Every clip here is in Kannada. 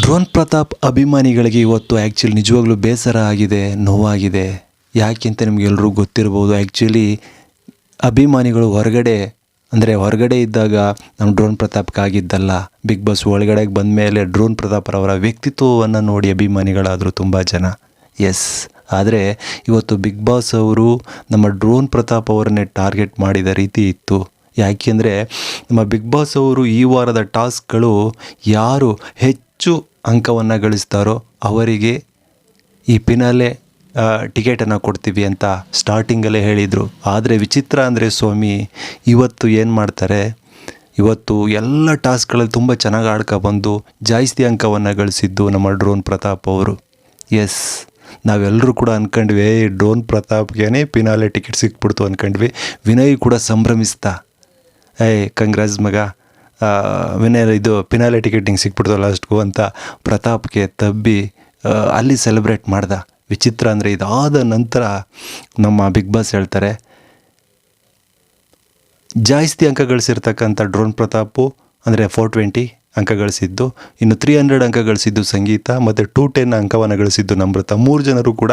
ಡ್ರೋನ್ ಪ್ರತಾಪ್ ಅಭಿಮಾನಿಗಳಿಗೆ ಇವತ್ತು ಆ್ಯಕ್ಚುಲಿ ನಿಜವಾಗ್ಲೂ ಬೇಸರ ಆಗಿದೆ, ನೋವಾಗಿದೆ. ಯಾಕೆಂತ ನಿಮಗೆಲ್ಲರೂ ಗೊತ್ತಿರ್ಬೋದು ಆ್ಯಕ್ಚುಲಿ ಅಭಿಮಾನಿಗಳು ಹೊರಗಡೆ, ಅಂದರೆ ಹೊರಗಡೆ ಇದ್ದಾಗ ನಮ್ಮ ಡ್ರೋನ್ ಪ್ರತಾಪ್ಗಾಗಿದ್ದಲ್ಲ. ಬಿಗ್ ಬಾಸ್ ಒಳಗಡೆಗೆ ಬಂದ ಮೇಲೆ ಡ್ರೋನ್ ಪ್ರತಾಪ್ರವರ ವ್ಯಕ್ತಿತ್ವವನ್ನು ನೋಡಿ ಅಭಿಮಾನಿಗಳಾದರೂ ತುಂಬ ಜನ. ಎಸ್ ಆದರೆ ಇವತ್ತು ಬಿಗ್ ಬಾಸ್ ಅವರು ನಮ್ಮ ಡ್ರೋನ್ ಪ್ರತಾಪ್ ಅವರನ್ನೇ ಟಾರ್ಗೆಟ್ ಮಾಡಿದ ರೀತಿ ಇತ್ತು. ಯಾಕೆಂದರೆ ನಮ್ಮ ಬಿಗ್ ಬಾಸ್ ಅವರು ಈ ವಾರದ ಟಾಸ್ಕ್ಗಳು ಯಾರು ಹೆಚ್ಚು ಅಂಕವನ್ನು ಗಳಿಸ್ತಾರೋ ಅವರಿಗೆ ಈ ಪಿನಾಲೆ ಟಿಕೆಟನ್ನು ಕೊಡ್ತೀವಿ ಅಂತ ಸ್ಟಾರ್ಟಿಂಗಲ್ಲೇ ಹೇಳಿದರು. ಆದರೆ ವಿಚಿತ್ರ ಅಂದರೆ ಸ್ವಾಮಿ ಇವತ್ತು ಏನು ಮಾಡ್ತಾರೆ? ಇವತ್ತು ಎಲ್ಲ ಟಾಸ್ಕ್ಗಳಲ್ಲಿ ತುಂಬ ಚೆನ್ನಾಗಿ ಆಡ್ಕೊ ಬಂದು ಜಾಸ್ತಿ ಅಂಕವನ್ನು ಗಳಿಸಿದ್ದು ನಮ್ಮ ಡ್ರೋನ್ ಪ್ರತಾಪ್ ಅವರು. ಎಸ್ ನಾವೆಲ್ಲರೂ ಕೂಡ ಅಂದ್ಕೊಂಡ್ವಿ "ಏ, ಡ್ರೋನ್ ಪ್ರತಾಪ್ಗೇನೆ ಪಿನಾಲೆ ಟಿಕೆಟ್ ಸಿಕ್ಬಿಡ್ತು ಅಂದ್ಕೊಂಡ್ವಿ ವಿನಯ್ ಕೂಡ ಸಂಭ್ರಮಿಸ್ತಾ ಏಯ್ ಕಂಗ್ರಾಜ್ ಮಗ ಆ, ವಿನಯ್ ಇದು ಪಿನಾಲೆ ಟಿಕೆಟಿಂಗ್ ಸಿಕ್ಬಿಡ್ತು ಲಾಸ್ಟ್ಗೂ ಅಂತ ಪ್ರತಾಪ್ಗೆ ತಬ್ಬಿ ಅಲ್ಲಿ ಸೆಲೆಬ್ರೇಟ್ ಮಾಡ್ದ. ವಿಚಿತ್ರ ಅಂದರೆ ಇದಾದ ನಂತರ ನಮ್ಮ ಬಿಗ್ ಬಾಸ್ ಹೇಳ್ತಾರೆ ಜಾಸ್ತಿ ಅಂಕ ಗಳಿಸಿರ್ತಕ್ಕಂಥ ಡ್ರೋನ್ ಪ್ರತಾಪು ಅಂದರೆ ಫೋರ್ ಟ್ವೆಂಟಿ ಅಂಕ ಗಳಿಸಿದ್ದು ಇನ್ನು ತ್ರೀ ಹಂಡ್ರೆಡ್ ಅಂಕ ಗಳಿಸಿದ್ದು ಸಂಗೀತ, ಮತ್ತು ಟೂ ಟೆನ್ ಅಂಕವನ್ನು ಗಳಿಸಿದ್ದು ನಮ್ರತ. ಮೂರು ಜನರು ಕೂಡ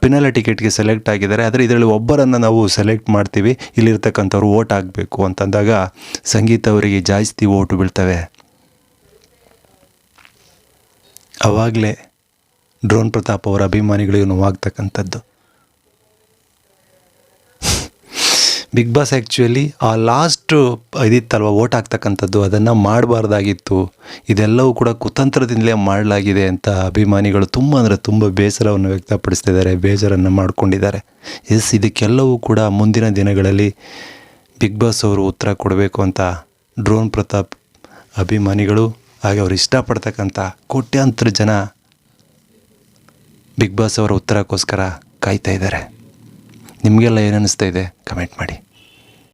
ಪಿನಾಲ ಟಿಕೆಟ್ಗೆ ಸೆಲೆಕ್ಟ್ ಆಗಿದ್ದಾರೆ. ಆದರೆ ಇದರಲ್ಲಿ ಒಬ್ಬರನ್ನು ನಾವು ಸೆಲೆಕ್ಟ್ ಮಾಡ್ತೀವಿ. ಇಲ್ಲಿರ್ತಕ್ಕಂಥವ್ರು ಓಟ್ ಆಗಬೇಕು ಅಂತಂದಾಗ ಸಂಗೀತ ಅವರಿಗೆ ಜಾಸ್ತಿ ಓಟು ಬೀಳ್ತವೆ. ಆವಾಗಲೇ ಡ್ರೋನ್ ಪ್ರತಾಪ್ ಅವರ ಅಭಿಮಾನಿಗಳಿಗೂ ನೋವಾಗ್ತಕ್ಕಂಥದ್ದು ಬಿಗ್ ಬಾಸ್ ಆ್ಯಕ್ಚುಲಿ ಆ ಲಾಸ್ಟು ಇದಿತ್ತಲ್ವ ಓಟ್ ಆಗ್ತಕ್ಕಂಥದ್ದು, ಅದನ್ನು ಮಾಡಬಾರ್ದಾಗಿತ್ತು. ಇದೆಲ್ಲವೂ ಕೂಡ ಕುತಂತ್ರದಿಂದಲೇ ಮಾಡಲಾಗಿದೆ ಅಂತ ಅಭಿಮಾನಿಗಳು ತುಂಬ ಅಂದರೆ ತುಂಬ ಬೇಸರವನ್ನು ವ್ಯಕ್ತಪಡಿಸ್ತಿದ್ದಾರೆ, ಬೇಜಾರನ್ನು ಮಾಡಿಕೊಂಡಿದ್ದಾರೆ. ಎಸ್ ಇದಕ್ಕೆಲ್ಲವೂ ಕೂಡ ಮುಂದಿನ ದಿನಗಳಲ್ಲಿ ಬಿಗ್ ಬಾಸ್ ಅವರು ಉತ್ತರ ಕೊಡಬೇಕು ಅಂತ ಡ್ರೋನ್ ಪ್ರತಾಪ್ ಅಭಿಮಾನಿಗಳು, ಹಾಗೆ ಅವರು ಇಷ್ಟಪಡ್ತಕ್ಕಂಥ ಕೋಟ್ಯಾಂತರ ಜನ ಬಿಗ್ ಬಾಸ್ ಅವರ ಉತ್ತರಕ್ಕೋಸ್ಕರ ಕಾಯ್ತಾ ಇದ್ದಾರೆ. ನಿಮಗೆಲ್ಲ ಏನು ಅನ್ನಿಸ್ತಾ ಇದೆ? ಕಮೆಂಟ್ ಮಾಡಿ.